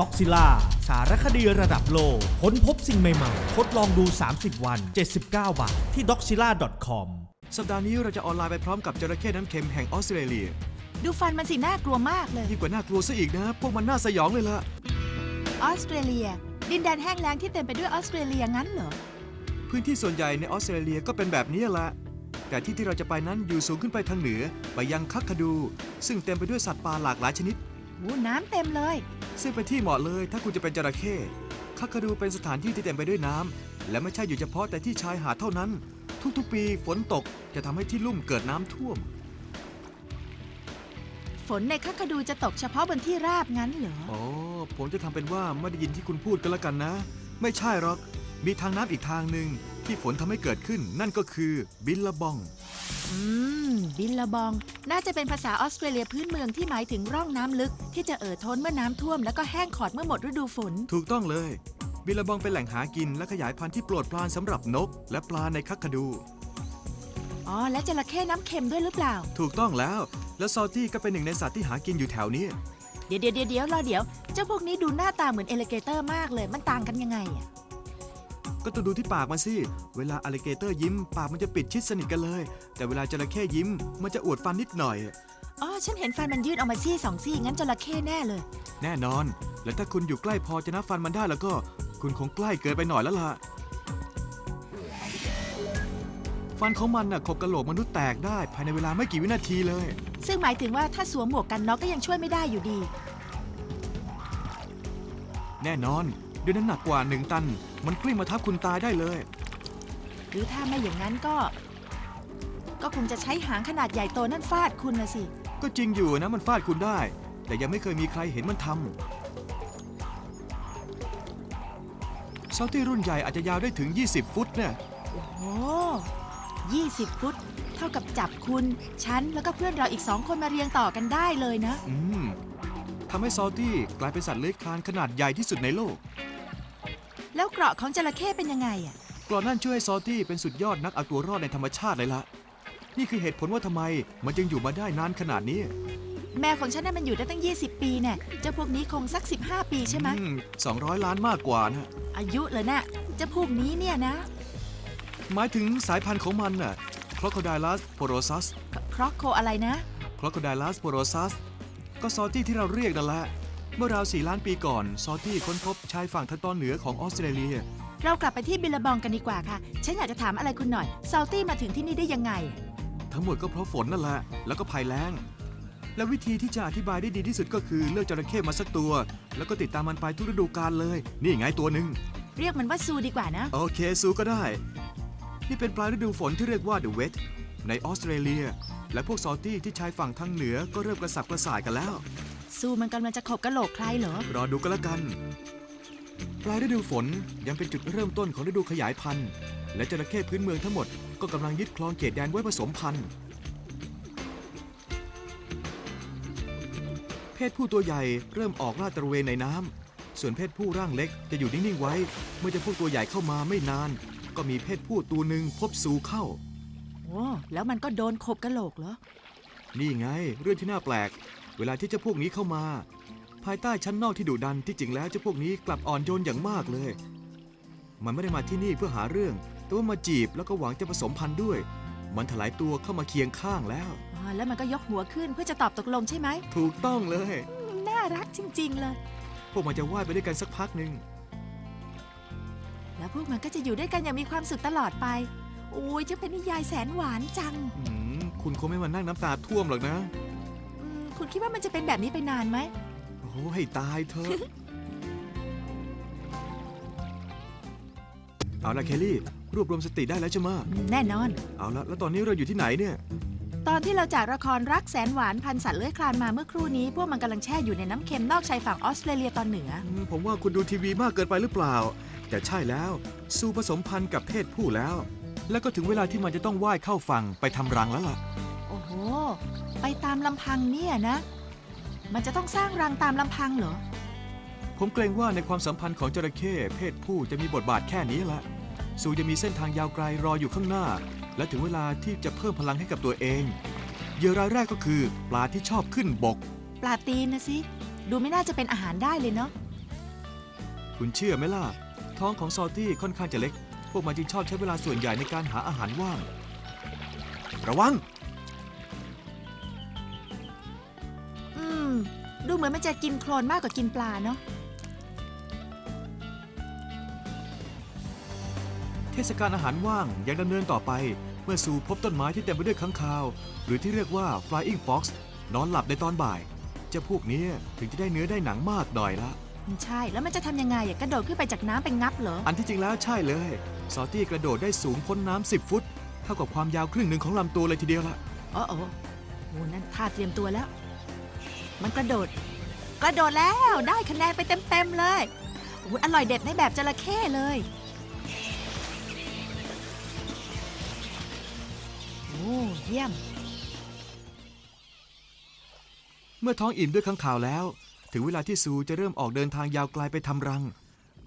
ด็อกซิล่าสารคดีระดับโลกค้นพบสิ่งใหม่ๆ ทดลองดู 30 วัน 79 บาท ที่ doxilla.com สัปดาห์นี้เราจะออนไลน์ไปพร้อมกับจระเข้น้ำเค็มแห่งออสเตรเลียดูฟันมันสิน่ากลัวมากเลย ยิ่งกว่าน่ากลัวซะอีกนะ พวกมันน่าสยองเลยล่ะ ออสเตรเลีย ดินแดนแห้งแล้งที่เต็มไปด้วยออสเตรเลียงั้นเหรอ พื้นที่ส่วนใหญ่ในออสเตรเลียก็เป็นแบบนี้แหละแต่ที่ที่เราจะไปนั้นอยู่สูงขึ้นไปทางเหนือไปยังคักคาดู ซึ่งเต็มไปด้วยสัตว์ป่าหลากหลายชนิด โอ้น้ำเต็มเลย ซึ่งเป็นที่เหมาะเลยถ้าคุณจะเป็นจระเข้คักคาดูเป็นสถานที่ที่เต็มไปด้วยน้ำและไม่ใช่อยู่เฉพาะแต่ที่ชายหาดเท่านั้น ทุกๆ ปีฝนตกจะทำให้ที่ลุ่มเกิดน้ำท่วม ฝนในคักคดูจะตกเฉพาะบนที่ราบงั้นเหรอ อ๋อ ผมจะทำเป็นว่าไม่ได้ยินที่คุณพูดกันแล้วกันนะ ไม่ใช่หรอก มีทางน้ำอีกทางหนึ่งที่ฝนทำให้เกิดขึ้น นั่นก็คือบิลลาบอง อืม บินละบอง น่าจะเป็นภาษาออสเตรเลียพื้นเมืองที่หมายถึงร่องน้ำลึก ที่จะเอ่อท้นเมื่อน้ำท่วม แล้วก็แห้งขอดเมื่อหมดฤดูฝน ถูกต้องเลย บิลลาบองเป็นแหล่งหากินและขยายพันธุ์ที่โปรดปรานสำหรับนก และปลาในคักคาดู อ๋อ และจระเข้น้ำเค็มด้วยหรือเปล่า ถูกต้องแล้ว และซอลตี้ก็เป็นหนึ่งในสัตว์ที่หากินอยู่แถวนี้เดี๋ยวเดี๋ยวเดี๋ยวเดี๋ยวรอเดี๋ยว เจ้าพวกนี้ดูหน้าตาเหมือนเอลิเกเตอร์มากเลย มันต่างกันยังไงอะ ก็ต้องดูที่ปากมันสิ เวลาอ l ล i เกเตอร์ยิ้ม ปากมันจะปิดชิดสนิทกันเลย แต่เวลาจระเข้ยิ้ม มันจะอวดฟันนิดหน่อย อ๋อ ฉันเห็นฟันมันยืดออกมาซี่สองซี่ งั้นจระเข้แน่เลย แน่นอน และถ้าคุณอยู่ใกล้พอจะนับฟันมันได้แล้วก็ คุณคงใกล้เกินไปหน่อยแล้วล่ะ ฟันของมันน่ะขบกระโหลกมนุษย์แตกได้ภายในเวลาไม่กี่วินาทีเลย ซึ่งหมายถึงว่าถ้าสวมหมวกกันน็อกก็ยังช่วยไม่ได้อยู่ดี แน่นอน ด้วยน้ำหนักกว่าหนึ่งตัน มันกลิ้งมาทับคุณตายได้เลย หรือถ้าไม่อย่างนั้นก็ ก็คงจะใช้หางขนาดใหญ่โตนั่นฟาดคุณละสิ ก็จริงอยู่นะมันฟาดคุณได้ แต่ยังไม่เคยมีใครเห็นมันทำซอลตี้รุ่นใหญ่อาจจะยาวได้ถึง 20 ฟุตเนี่ยโอ้โหยี่สิบฟุต เท่ากับจับคุณ ฉัน แล้วก็เพื่อนเราอีกสองคนมาเรียงต่อกันได้เลยนะ อืมทำให้ซอลตี้กลายเป็นสัตว์เลื้อยคลานขนาดใหญ่ที่สุดในโลก แล้วเกราะของจระเข้เป็นยังไงอะกรอนนั่นช่วยให้ซอลตี้เป็นสุดยอดนักเอาตัวรอดในธรรมชาติเลยละนี่คือเหตุผลว่าทำไมมันจึงอยู่มาได้นานขนาดนี้แมวของฉันน่ะมันอยู่ได้ตั้ง 20 ปีเนี่ยเจ้าพวกนี้คงสัก 15 ปีใช่ไหมอืม200ล้านมากกว่านะอายุเลยนะเจ้าพวกนี้เนี่ยนะ หมายถึงสายพันธุ์ของมันน่ะ Crocodylus porosus ครอกโคอะไรนะ Crocodylus porosus ก็ซอลตี้ที่เราเรียกนั่นแหละ เมื่อราวสี่ล้านปีก่อน ซอลตี้ค้นพบชายฝั่งทางตอนเหนือของออสเตรเลีย เรากลับไปที่บิลลาบองกันดีกว่าค่ะ ฉันอยากจะถามอะไรคุณหน่อยซาลตี้มาถึงที่นี่ได้ยังไง ทั้งหมดก็เพราะฝนนั่นแหละ แล้วก็ภัยแล้ง และวิธีที่จะอธิบายได้ดีที่สุดก็คือเลือกจระเข้มาสักตัว แล้วก็ติดตามมันไปทุกฤดูกาลเลย นี่ไงตัวหนึ่งเรียกมันว่าซูดีกว่านะ โอเคซูก็ได้ นี่เป็นปลายฤดูฝนที่เรียกว่า The Wet ในออสเตรเลีย และพวกซอลตี้ที่ชายฝั่งทางเหนือก็เริ่มกระสับกระส่ายกันแล้ว ซูมันกำลังจะขบกระโหลกใครเหรอ รอดูกันละกัน ปลายฤดูฝนยังเป็นจุดเริ่มต้นของฤดูขยายพันธุ์ และจระเข้พื้นเมืองทั้งหมดก็กำลังยึดครองเขตแดนไว้ผสมพันธุ์ เพศผู้ตัวใหญ่เริ่มออกลาดตระเวนในน้ำ ส่วนเพศผู้ร่างเล็กจะอยู่นิ่งๆไว้ เมื่อเจะพวกตัวใหญ่เข้ามาไม่นาน ก็มีเพศผู้ตัวหนึ่งพบสู่เข้า โอ้ แล้วมันก็โดนขบกระโหลกเหรอ นี่ไง เรื่องที่น่าแปลก เวลาที่เจ้าพวกนี้เข้ามา ภายใต้ชั้นนอกที่ดุดันที่จริงแล้วเจ้าพวกนี้กลับอ่อนโยนอย่างมากเลย มันไม่ได้มาที่นี่เพื่อหาเรื่อง แต่ว่ามาจีบแล้วก็หวังจะผสมพันธุ์ด้วย มันถลายตัวเข้ามาเคียงข้างแล้วอ๋อแล้วมันก็ยกหัวขึ้นเพื่อจะตอบตกลงใช่ไหม ถูกต้องเลยอืมน่ารักจริง ๆ เลย พวกมันจะว่ายไปด้วยกันสักพักหนึ่งแล้วพวกมันก็จะอยู่ด้วยกันอย่างมีความสุขตลอดไป โอ้ยจะเป็นนิยายแสนหวานจัง อืมคุณคงไม่มานั่งน้ำตาท่วมหรอกนะอืม คุณคิดว่ามันจะเป็นแบบนี้ไปนานไหม โอ้โหให้ตายเถอะ เอาละเคลลี่ รวบรวมสติได้แล้วใช่ไหมะอืมแน่นอน เอาละแล้วตอนนี้เราอยู่ที่ไหนเนี่ย ตอนที่เราจากละครรักแสนหวานพันสัตว์เลื้อยคลานมาเมื่อครู่นี้ พวกมันกำลังแช่อยู่ในน้ำเค็มนอกชายฝั่งออสเตรเลียตอนเหนือ อืมผมว่าคุณดูทีวีมากเกินไปหรือเปล่า แต่ใช่แล้วซูผสมพันธุ์กับเพศผู้แล้ว แล้วก็ถึงเวลาที่มันจะต้องว่ายเข้าฝั่งไปทำรังแล้วล่ะ โอ้โห ไปตามลำพังเนี่ยนะ มันจะต้องสร้างรังตามลำพังเหรอ ผมเกรงว่าในความสัมพันธ์ของจระเข้เพศผู้จะมีบทบาทแค่นี้ละซูจะมีเส้นทางยาวไกลรออยู่ข้างหน้า และถึงเวลาที่จะเพิ่มพลังให้กับตัวเองเหยื่อรายแรกก็คือ ปลาที่ชอบขึ้นบก ปลาตีนนะสิ ดูไม่น่าจะเป็นอาหารได้เลยเนาะ คุณเชื่อไหมล่ะ ท้องของซอลตี้ค่อนข้างจะเล็ก พวกมันจึงชอบใช้เวลาส่วนใหญ่ในการหาอาหารว่าง ระวัง ดูเหมือนมันจะกินโคลนมากกว่ากินปลาเนาะ เทศกาลอาหารว่างยังดำเนินต่อไป เมื่อซูพบต้นไม้ที่เต็มไปด้วยค้างคาว หรือที่เรียกว่า flying fox นอนหลับในตอนบ่าย เจ้าพวกนี้ถึงจะได้เนื้อได้หนังมากหน่อยละ ใช่ แล้วมันจะทำยังไงอะกระโดดขึ้นไปจากน้ำไปงับเหรอ อันที่จริงแล้วใช่เลย ซอตี้กระโดดได้สูงพ้นน้ำ10 ฟุต เท่ากับความยาวครึ่งหนึ่งของลำตัวเลยทีเดียวละอ๋อโอ้โหนั่นท่าเตรียมตัวแล้ว มันกระโดด กระโดดแล้วได้คะแนนไปเต็มๆเลยโอ้ยอร่อยเด็ดในแบบจระเข้เลยโอ้เยี่ยม เมื่อท้องอิ่มด้วยข้างข่าวแล้ว ถึงเวลาที่ซูจะเริ่มออกเดินทางยาวไกลไปทำรัง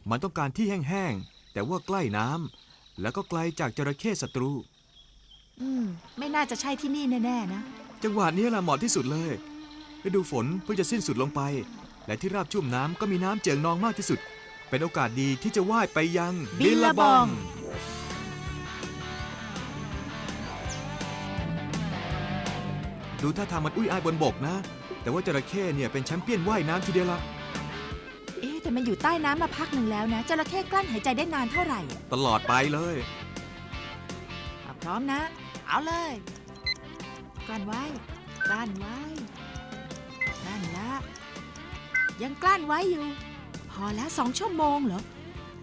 มันต้องการที่แห้งๆ แต่ว่าใกล้น้ำแล้วก็ไกลจากจระเข้ศัตรู อืม ไม่น่าจะใช่ที่นี่แน่ ๆ นะ จังหวะนี้แหละเหมาะที่สุดเลย ฤดูฝนเพิ่งจะสิ้นสุดลงไป และที่ราบชุ่มน้ำก็มีน้ำเจิ่งนองมากที่สุด เป็นโอกาสดีที่จะว่ายไปยังบิลลาบองดูท่าทางมันอุ้ยอายบนบกนะ แต่ว่าจระเข้เนี่ยเป็นแชมเปี้ยนว่ายน้ำทีเดียวละเอ๊ะแต่มันอยู่ใต้น้ำมาพักหนึ่งแล้วนะจระเข้กลั้นหายใจได้นานเท่าไหร่อะตลอดไปเลย อะพร้อมนะ เอาเลยกลั้นไว้กลั้นไว้ นั่นละยังกลั้นไว้อยู่ พอแล้วสองชั่วโมงเหรอ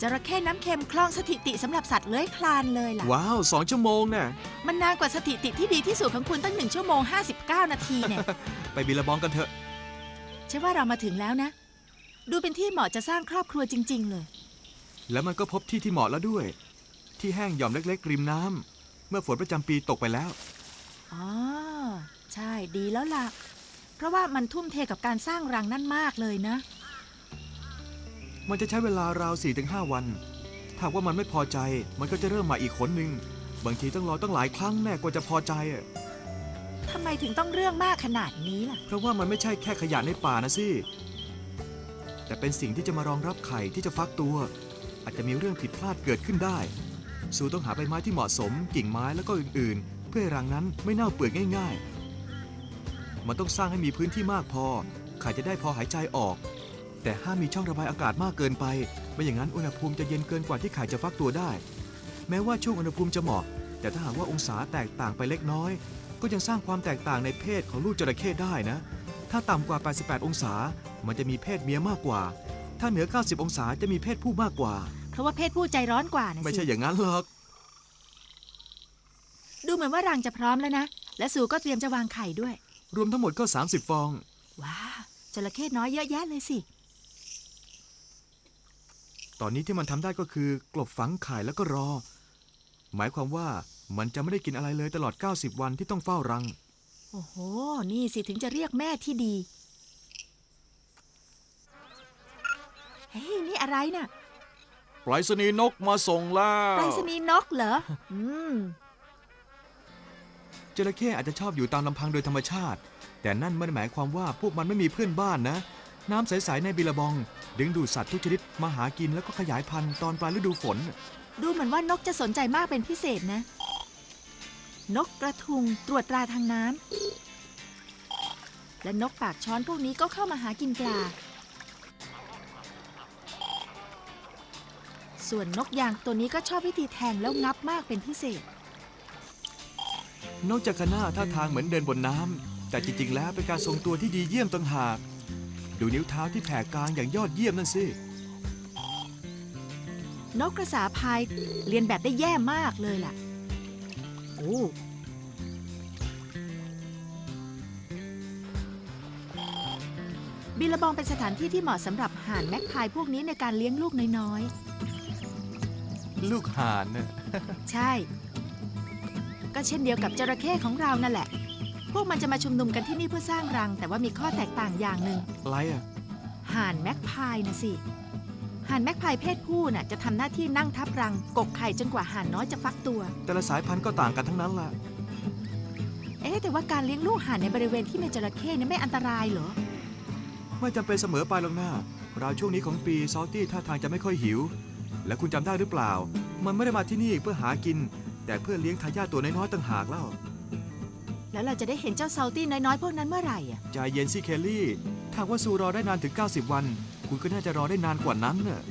จระเข้น้ำเค็มคลองสถิติสำหรับสัตว์เลื้อยคลานเลยล่ะ ว้าวสองชั่วโมงน่ะ มันนานกว่าสถิติที่ดีที่สุดของคุณตั้งหนึ่งชั่วโมง 59 นาทีเนี่ย ไปบิลลาบองกันเถอะใช่ว่าเรามาถึงแล้วนะ ดูเป็นที่เหมาะจะสร้างครอบครัวจริง ๆ เลย แล้วมันก็พบที่ที่เหมาะแล้วด้วย ที่แห้งหย่อมเล็ก ๆ ริมน้ำเมื่อฝนประจำปีตกไปแล้ว อ๋อ ใช่ดีแล้วล่ะ เพราะว่ามันทุ่มเทกับการสร้างรังนั่นมากเลยนะ มันจะใช้เวลาราว4-5วัน ถ้าว่ามันไม่พอใจ มันก็จะเริ่มมาอีกขนหนึ่ง บางทีต้องรอตั้งหลายครั้งแน่กว่าจะพอใจอะทำไมถึงต้องเรื่องมากขนาดนี้ล่ะ เพราะว่ามันไม่ใช่แค่ขยะในป่านะสิ แต่เป็นสิ่งที่จะมารองรับไข่ที่จะฟักตัว อาจจะมีเรื่องผิดพลาดเกิดขึ้นได้ สูต้องหาใบไม้ที่เหมาะสม กิ่งไม้แล้วก็อื่นๆ เพื่อให้รังนั้นไม่เน่าเปื่อยง่าย ๆ มันต้องสร้างให้มีพื้นที่มากพอ ไข่จะได้พอหายใจออก แต่ห้ามมีช่องระบายอากาศมากเกินไป ไม่อย่างนั้นอุณหภูมิจะเย็นเกินกว่าที่ไข่จะฟักตัวได้ แม้ว่าช่วงอุณหภูมิจะเหมาะ แต่ถ้าหากว่าองศาแตกต่างไปเล็กน้อย ก็ยังสร้างความแตกต่างในเพศของลูกจระเข้ได้นะ ถ้าต่ำกว่า 88 องศา มันจะมีเพศเมียมากกว่า ถ้าเหนือ 90 องศาจะมีเพศผู้มากกว่า เพราะว่าเพศผู้ใจร้อนกว่านะไม่สิใช่อย่างนั้นหรอก ดูเหมือนว่ารังจะพร้อมแล้วนะ และสูก็เตรียมจะวางไข่ด้วย รวมทั้งหมดก็ 30 ฟอง ว้าจระเข้น้อยเยอะแยะเลยสิ ตอนนี้ที่มันทำได้ก็คือกลบฝังไข่แล้วก็รอ หมายความว่ามันจะไม่ได้กินอะไรเลยตลอด 90 วันที่ต้องเฝ้ารัง โอ้โห นี่สิถึงจะเรียกแม่ที่ดี เฮ้ย นี่อะไรน่ะปลายสนีนกมาส่งแล้ว ไปรษณีย์นกเหรอ อืม จระเข้อาจจะชอบอยู่ตามลำพังโดยธรรมชาติ แต่นั่นไม่ได้หมายความว่าพวกมันไม่มีเพื่อนบ้านนะ น้ำใส ๆ ในบิลาบอง ดึงดูดสัตว์ทุกชนิดมาหากินแล้วก็ขยายพันธุ์ตอนปลายฤดูฝน ดูเหมือนว่านกจะสนใจมากเป็นพิเศษนะ นกกระทุงตรวจตราทางน้ำและนกปากช้อนพวกนี้ก็เข้ามาหากินปลา ส่วนนกยางตัวนี้ก็ชอบวิธีแทงแล้วงับมากเป็นพิเศษ นอกจากคณะท่าทางเหมือนเดินบนน้ำแต่จริงๆ แล้วเป็นการทรงตัวที่ดีเยี่ยมต่างหาก ดูนิ้วเท้าที่แผ่กลางอย่างยอดเยี่ยมนั่นสิ นกกระสาพายเรียนแบบได้แย่มากเลยล่ะ โอ้บิลลาบองเป็นสถานที่ที่เหมาะสำหรับห่านแมกพายพวกนี้ในการเลี้ยงลูกน้อยลูกห่านน่ะ ๆ ใช่ ก็เช่นเดียวกับจระเข้ของเรานั่นแหละ พวกมันจะมาชุมนุมกันที่นี่เพื่อสร้างรัง แต่ว่ามีข้อแตกต่างอย่างหนึ่งอะไรอะห่านแมกพายนะสิห่านแมกพายเพศผู้น่ะจะทำหน้าที่นั่งทับรัง กกไข่จนกว่าห่านน้อยจะฟักตัว แต่ละสายพันธุ์ก็ต่างกันทั้งนั้นล่ะ เอ๊ะแต่ว่าการเลี้ยงลูกห่านในบริเวณที่มีจระเข้เนี่ยไม่อันตรายเหรอ ไม่จำเป็นเสมอไปหรอกนะราวช่วงนี้ของปีซอลตี้ท่าทางจะไม่ค่อยหิว และคุณจำได้หรือเปล่า มันไม่ได้มาที่นี่เพื่อหากิน แต่เพื่อเลี้ยงทายาทตัวน้อยๆต่างหากเล่า แล้วเราจะได้เห็นเจ้าซาลตี้น้อยๆพวกนั้นเมื่อไหร่อะใจเย็นสิเคลลี่ ถ้าว่าซูรอได้นานถึง 90 วัน คุณก็น่าจะรอได้นานกว่านั้นน่ะ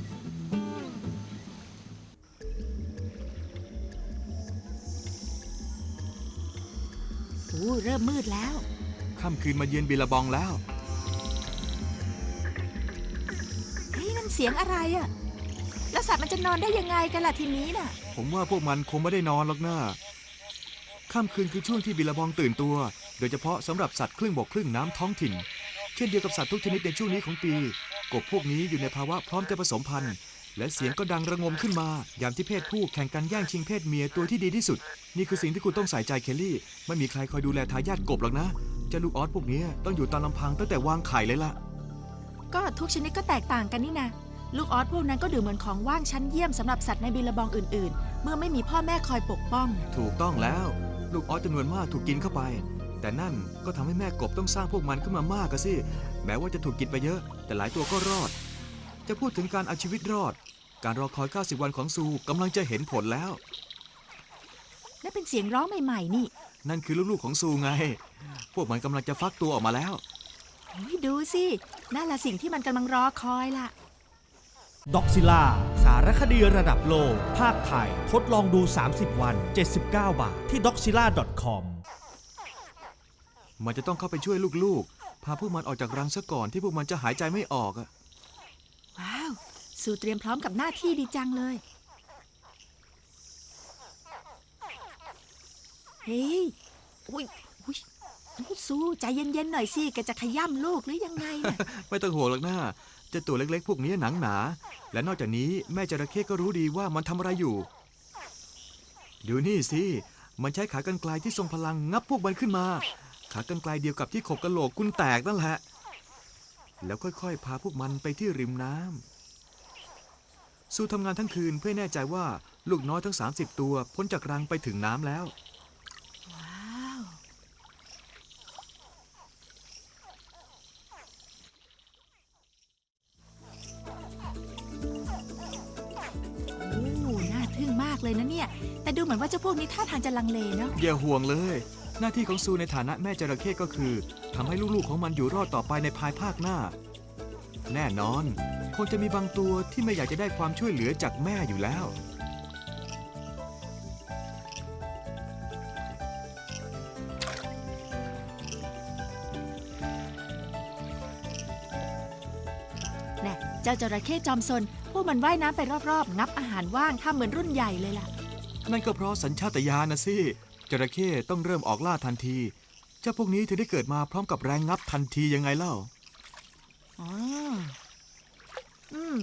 โอ้เริ่มมืดแล้ว ค่ำคืนมาเยือนบิลลาบองแล้ว เฮ้ยนั่นเสียงอะไรอะ แล้วสัตว์มันจะนอนได้ยังไงกันล่ะทีนี้น่ะ ผมว่าพวกมันคงไม่ได้นอนหรอกนะค่ำคืนคือช่วงที่บิลลาบองตื่นตัว โดยเฉพาะสำหรับสัตว์ครึ่งบกครึ่งน้ำท้องถิ่น เช่นเดียวกับสัตว์ทุกชนิดในช่วงนี้ของปี กบพวกนี้อยู่ในภาวะพร้อมจะผสมพันธุ์ และเสียงก็ดังระงมขึ้นมา ยามที่เพศผู้แข่งกันแย่งชิงเพศเมียตัวที่ดีที่สุด นี่คือสิ่งที่คุณต้องใส่ใจเคลลี่ ไม่มีใครคอยดูแลทายาทกบหรอกนะเจ้าลูกออสพวกนี้ต้องอยู่ตามลำพังตั้งแต่วางไข่เลยล่ะ ก็ทุกชนิดก็แตกต่างกันนี่นะ ลูกออสพวกนั้นก็ดูเหมือนของว่างชั้นเยี่ยมสำหรับสัตว์ในบิลลาบองอื่น ๆ เมื่อไม่มีพ่อแม่คอยปกป้องน่ะถูกต้องแล้ว ลูกออสจำนวนมากถูกกินเข้าไป แต่นั่นก็ทำให้แม่กบต้องสร้างพวกมันขึ้นมามากก็สิแม้ว่าจะถูกกินไปเยอะ แต่หลายตัวก็รอด จะพูดถึงการเอาชีวิตรอด การรอคอย 90 วันของซูกำลังจะเห็นผลแล้วนั่นเป็นเสียงร้องใหม่ ๆ นี่นั่นคือลูกๆของซูไง พวกมันกำลังจะฟักตัวออกมาแล้ว โอ้ยดูสินั่นละสิ่งที่มันกำลังรอคอยล่ะ ด็อกซิล่าสารคดีระดับโลก ภาคไทย ทดลองดู 30 วัน 79 บาท ที่ doxila.com มันจะต้องเข้าไปช่วยลูกๆ พาพวกมันออกจากรังซะก่อนที่พวกมันจะหายใจไม่ออกอะว้าว สู่เตรียมพร้อมกับหน้าที่ดีจังเลย เฮ้ยอุ้ยอุ้ยอุ๊ยสู้ใจเย็นๆหน่อยสิแกจะขย้ำลูกหรือยังไงน่ะ ไม่ต้องห่วงหรอกนะเจะตัวเล็กๆ พวกนี้หนังหนา และนอกจากนี้แม่จระเข้ก็รู้ดีว่ามันทำอะไรอยู่ ดูนี่สิ มันใช้ขากรรไกรที่ทรงพลังงับพวกมันขึ้นมา ขากรรไกรเดียวกับที่ขบกระโหลกคุณแตกนั่นแหละ แล้วค่อยๆ พาพวกมันไปที่ริมน้ำสู้ทำงานทั้งคืนเพื่อแน่ใจว่าลูกน้อยทั้ง 30 ตัวพ้นจากรังไปถึงน้ำแล้วากเลยนะเนี่ย แต่ดูเหมือนว่าเจ้าพวกนี้ท่าทางจะลังเลเนาะ อย่าห่วงเลย หน้าที่ของซูในฐานะแม่จระเข้ก็คือทำให้ลูกๆของมันอยู่รอดต่อไปในภายภาคหน้า แน่นอน คงจะมีบางตัวที่ไม่อยากจะได้ความช่วยเหลือจากแม่อยู่แล้ว แน่เจ้าจระเข้จอมซนพ วกมันว่ายน้ำไปรอบๆ งับอาหารว่างทำเหมือนรุ่นใหญ่เลยล่ะ นั่นก็เพราะสัญชาตญาณนะสิจระเข้ต้องเริ่มออกล่าทันที เจ้าพวกนี้ถึงได้เกิดมาพร้อมกับแรงงับทันทียังไงเล่า อ๋อ อืม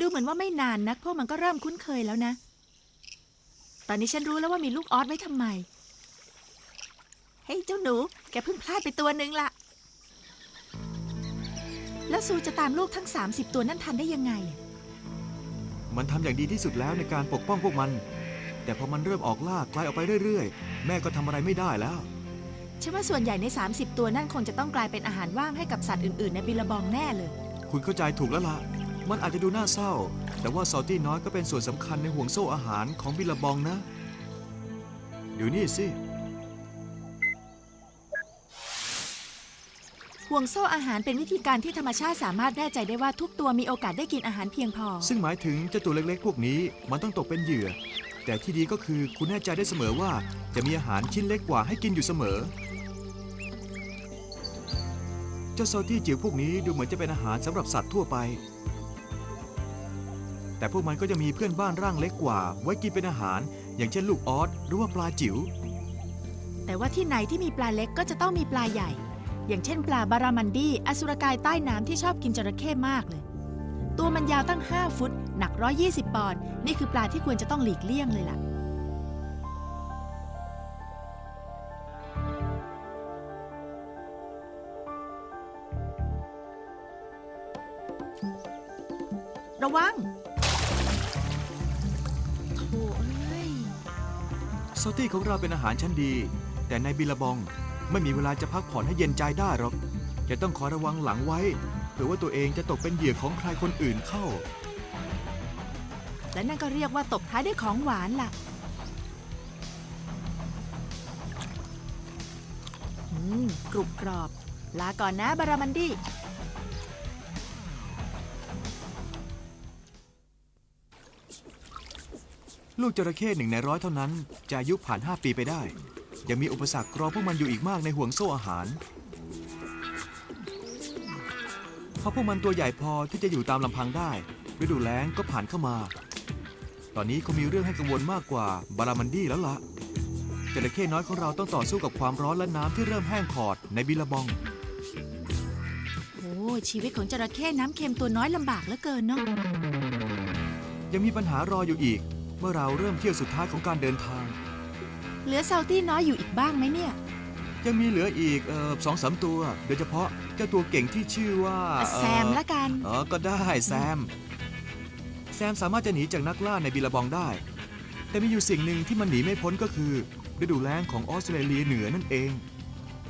ดูเหมือนว่าไม่นานนักพวกมันก็เริ่มคุ้นเคยแล้วนะ ตอนนี้ฉันรู้แล้วว่ามีลูกออสไว้ทำไม เฮ้ยเจ้าหนู แกเพิ่งพลาดไปตัวหนึ่งละ แล้วซูจะตามลูกทั้ง 30 ตัวนั่นทันได้ยังไงอะ มันทำอย่างดีที่สุดแล้วในการปกป้องพวกมัน แต่พอมันเริ่มออกล่าไกลออกไปเรื่อยๆ แม่ก็ทำอะไรไม่ได้แล้ว ฉันว่าส่วนใหญ่ใน 30 ตัวนั่นคงจะต้องกลายเป็นอาหารว่างให้กับสัตว์อื่นๆ ในบิลลาบองแน่เลย คุณเข้าใจถูกแล้วล่ะ มันอาจจะดูน่าเศร้า แต่ว่าซอลตี้น้อยก็เป็นส่วนสำคัญในห่วงโซ่อาหารของบิลลาบองนะดูนี่สิ ห่วงโซ่อาหารเป็นวิธีการที่ธรรมชาติสามารถแน่ใจได้ว่าทุกตัวมีโอกาสได้กินอาหารเพียงพอ ซึ่งหมายถึงเจ้าตัวเล็กๆ พวกนี้มันต้องตกเป็นเหยื่อ แต่ที่ดีก็คือคุณแน่ใจได้เสมอว่า จะมีอาหารชิ้นเล็กกว่าให้กินอยู่เสมอ เจ้าซอลตี้จิ๋วพวกนี้ดูเหมือนจะเป็นอาหารสำหรับสัตว์ทั่วไป แต่พวกมันก็จะมีเพื่อนบ้านร่างเล็กกว่า ไว้กินเป็นอาหาร อย่างเช่นลูกออสหรือว่าปลาจิ๋วแต่ว่าที่ไหนที่มีปลาเล็กก็จะต้องมีปลาใหญ่ อย่างเช่นปลาบารามันดีอสุรกายใต้น้ำที่ชอบกินจระเข้มากเลย ตัวมันยาวตั้ง 5 ฟุต หนัก 120 ปอนด์นี่คือปลาที่ควรจะต้องหลีกเลี่ยงเลยล่ะ ระวังโถ่เอ้ย ซอลตี้ของเราเป็นอาหารชั้นดี แต่ในบิลลาบอง ไม่มีเวลาจะพักผ่อนให้เย็นใจได้หรอก จะต้องคอยระวังหลังไว้ เผื่อว่าตัวเองจะตกเป็นเหยื่อของใครคนอื่นเข้า และนั่นก็เรียกว่าตบท้ายด้วยของหวานล่ะ อืม กรุบกรอบ ลาก่อนนะบารามันดี้ ลูกจระเข้หนึ่งในร้อยเท่านั้น จะอายุผ่าน 5 ปีไปได้ ยังมีอุปสรรครอพวกมันอยู่อีกมากในห่วงโซ่อาหาร เพราะพวกมันตัวใหญ่พอที่จะอยู่ตามลำพังได้ฤดูแล้งก็ผ่านเข้ามา ตอนนี้คงมีเรื่องให้กังวลมากกว่าบารามันดี้แล้วละ่ะจระเข้น้อยของเราต้องต่อสู้กับความร้อนและน้ำที่เริ่มแห้งขอดในบิลลาบอง โอ้ชีวิตของจระเข้น้ำเค็มตัวน้อยลำบากเหลือเกินเนาะ ยังมีปัญหารออยู่อีก เมื่อเราเริ่มเที่ยวสุดท้ายของการเดินทาง เหลือเซาตี้น้อยอยู่อีกบ้างไหมเนี่ย ยังมีเหลืออีกเออสองสามตัว โดยเฉพาะเจ้าตัวเก่งที่ชื่อว่าเอ่อแซมละกัน เออก็ได้แซม แซมสามารถจะหนีจากนักล่าในบิลลาบองได้ แต่มีอยู่สิ่งหนึ่งที่มันหนีไม่พ้นก็คือ ฤดูแล้งของออสเตรเลียเหนือนั่นเอง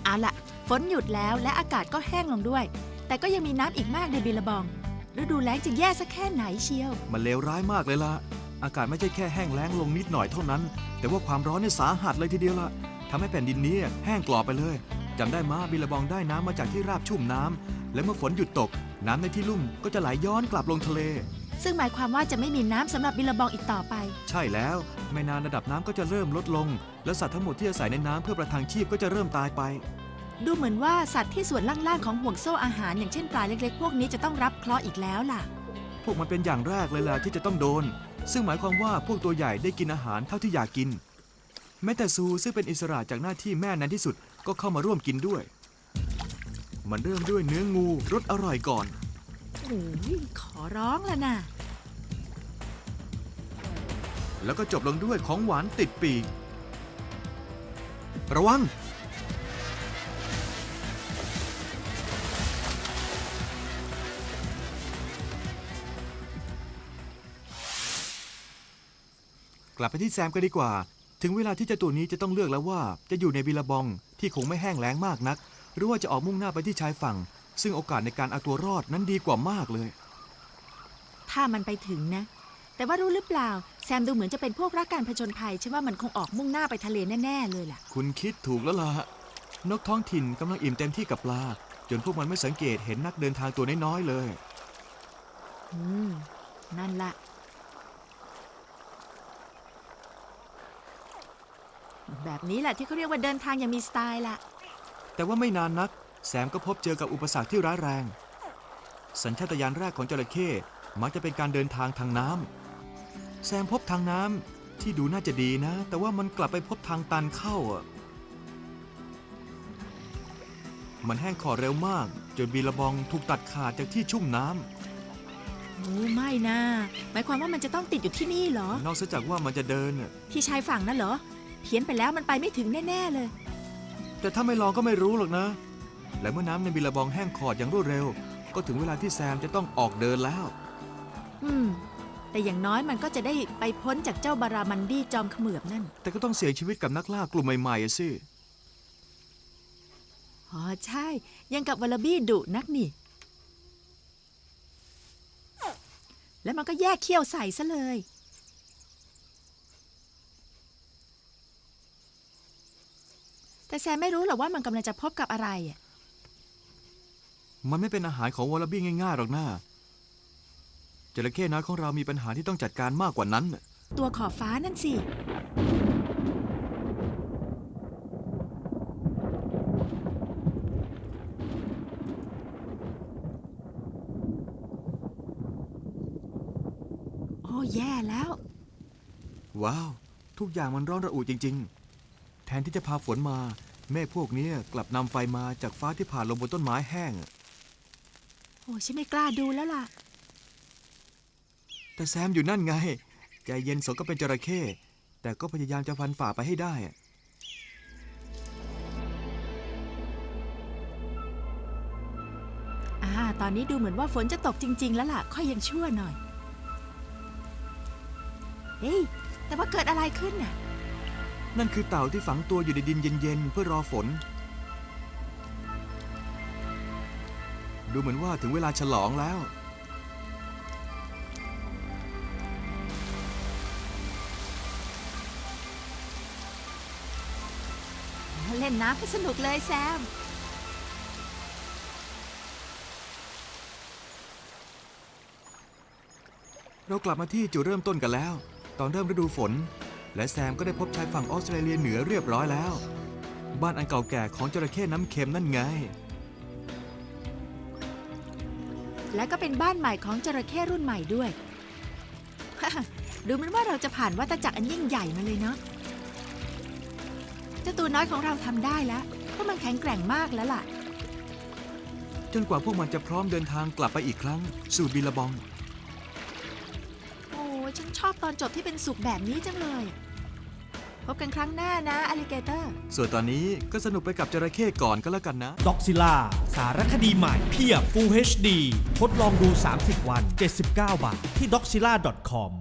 เอาละฝนหยุดแล้วและอากาศก็แห้งลงด้วย แต่ก็ยังมีน้ำอีกมากในบิลลาบองฤดูแล้งจะแย่สักแค่ไหนเชียว มันเลวร้ายมากเลยล่ะ อากาศไม่ใช่แค่แห้งแล้งลงนิดหน่อยเท่านั้น แต่ว่าความร้อนเนี่ยสาหัสเลยทีเดียวล่ะทำให้แผ่นดินนี้แห้งกรอบไปเลยจำได้มาบิลลาบองได้น้ำมาจากที่ราบชุ่มน้ำและเมื่อฝนหยุดตก น้ำในที่ลุ่มก็จะไหลย้อนกลับลงทะเล ซึ่งหมายความว่าจะไม่มีน้ำสำหรับบิลลาบองอีกต่อไป ใช่แล้ว ไม่นานระดับน้ำก็จะเริ่มลดลง และสัตว์ทั้งหมดที่อาศัยในน้ำเพื่อประทังชีพก็จะเริ่มตายไป ดูเหมือนว่าสัตว์ที่ส่วนล่างๆของห่วงโซ่อาหาร อย่างเช่นปลาเล็กๆ พวกนี้จะต้องรับเคราะห์อีกแล้วล่ะ พวกมันเป็นอย่างแรกเลยล่ะที่จะต้องโดน ซึ่งหมายความว่าพวกตัวใหญ่ได้กินอาหารเท่าที่อยากกิน แม้แต่ซูซึ่งเป็นอิสระจากหน้าที่แม่นั้นที่สุดก็เข้ามาร่วมกินด้วย มันเริ่มด้วยเนื้องูรสอร่อยก่อน โอ้ยขอร้องแล้วนะแล้วก็จบลงด้วยของหวานติดปีก ระวัง ลับไปที่แซมกันดีกว่า ถึงเวลาที่เจ้าตัวนี้จะต้องเลือกแล้วว่า จะอยู่ในบิลลาบองที่คงไม่แห้งแล้งมากนัก หรือว่าจะออกมุ่งหน้าไปที่ชายฝั่ง ซึ่งโอกาสในการเอาตัวรอดนั้นดีกว่ามากเลย ถ้ามันไปถึงนะ แต่ว่ารู้หรือเปล่า แซมดูเหมือนจะเป็นพวกรักการผจญภัยฉันว่ามันคงออกมุ่งหน้าไปทะเลแน่ๆเลยล่ะ คุณคิดถูกแล้วล่ะ นกท้องถิ่นกำลังอิ่มเต็มที่กับปลา จนพวกมันไม่สังเกตเห็นนักเดินทางตัวน้อยๆเลย อืม นั่นละ แบบนี้แหละที่เขาเรียกว่าเดินทางอย่างมีสไตล์ล่ะ แต่ว่าไม่นานนัก แซมก็พบเจอกับอุปสรรคที่ร้ายแรง สัญชาตญาณแรกของจระเข้มักจะเป็นการเดินทางทางน้ำแซมพบทางน้ำที่ดูน่าจะดีนะ แต่ว่ามันกลับไปพบทางตันเข้าอะ มันแห้งขอดเร็วมาก จนบีละบองถูกตัดขาดจากที่ชุ่มน้ำโอ้ไม่นะหมายความว่ามันจะต้องติดอยู่ที่นี่เหรอนอกจากว่ามันจะเดินน่ะที่ชายฝั่งนั่นเหรอ เพี้ยนไปแล้วมันไปไม่ถึงแน่ ๆ เลย แต่ถ้าไม่ลองก็ไม่รู้หรอกนะ และเมื่อน้ำในบิลลาบองแห้งขอดอย่างรวดเร็ว ก็ถึงเวลาที่แซมจะต้องออกเดินแล้ว อืม แต่อย่างน้อยมันก็จะได้ไปพ้นจากเจ้าบารามันดี้จอมเขมือบนั่น แต่ก็ต้องเสี่ยงชีวิตกับนักล่ากลุ่มใหม่ๆอะสิ อ๋อ ใช่ ยังกับวาลาบี้ดุนักนี่ แล้วมันก็แยกเขี้ยวใส่ซะเลย แต่แซมไม่รู้หรอกว่ามันกำลังจะพบกับอะไรอะมันไม่เป็นอาหารของวอลลบี้ง่ายๆหรอกนะจระเข้น้อยของเรามีปัญหาที่ต้องจัดการมากกว่านั้นน่ะตัวขอบฟ้านั่นสิ โอ้แย่แล้ว ว้าว ทุกอย่างมันร้อนระอุจริงๆแทนที่จะพาฝนมา เมฆพวกนี้กลับนำไฟมาจากฟ้าที่ผ่านลงบนต้นไม้แห้งอะโอ้ฉันไม่กล้าดูแล้วล่ะ แต่แซมอยู่นั่นไง ใจเย็นสมก็เป็นจระเข้แต่ก็พยายามจะฟันฝ่าไปให้ได้อะอ่าตอนนี้ดูเหมือนว่าฝนจะตกจริง ๆ แล้วล่ะ ค่อยยังชั่วหน่อย เฮ้ย แต่ว่าเกิดอะไรขึ้นน่ะ นั่นคือเต่าที่ฝังตัวอยู่ในดินเย็นๆ เพื่อรอฝนบดูเหมือนว่าถึงเวลาฉลองแล้ว เล่นน้ำให้สนุกเลยแซม เรากลับมาที่จุดเริ่มต้นกันแล้ว ตอนเริ่มฤดูฝน และแซมก็ได้พบชายฝั่งออสเตรเลียเหนือเรียบร้อยแล้ว บ้านอันเก่าแก่ของจระเข้น้ำเค็มนั่นไง และก็เป็นบ้านใหม่ของจระเข้รุ่นใหม่ด้วย ดูเหมือนว่าเราจะผ่านวัตจักรอันยิ่งใหญ่มาเลยเนาะเจ้าตัวน้อยของเราทำได้แล้วเพราะมันแข็งแกร่งมากแล้วล่ะ จนกว่าพวกมันจะพร้อมเดินทางกลับไปอีกครั้ง สู่บิลลาบองโอ้ฉัน ชอบตอนจบที่เป็นสุขแบบนี้จังเลย พบกันครั้งหน้านะอลิเกเตอร์ ส่วนตอนนี้ก็สนุกไปกับจระเข้ก่อนก็แล้วกันนะ ด็อกซิล่าสารคดีใหม่เพียบ Full HD ทดลองดู 30 วัน 79 บาท ที่ doxila.com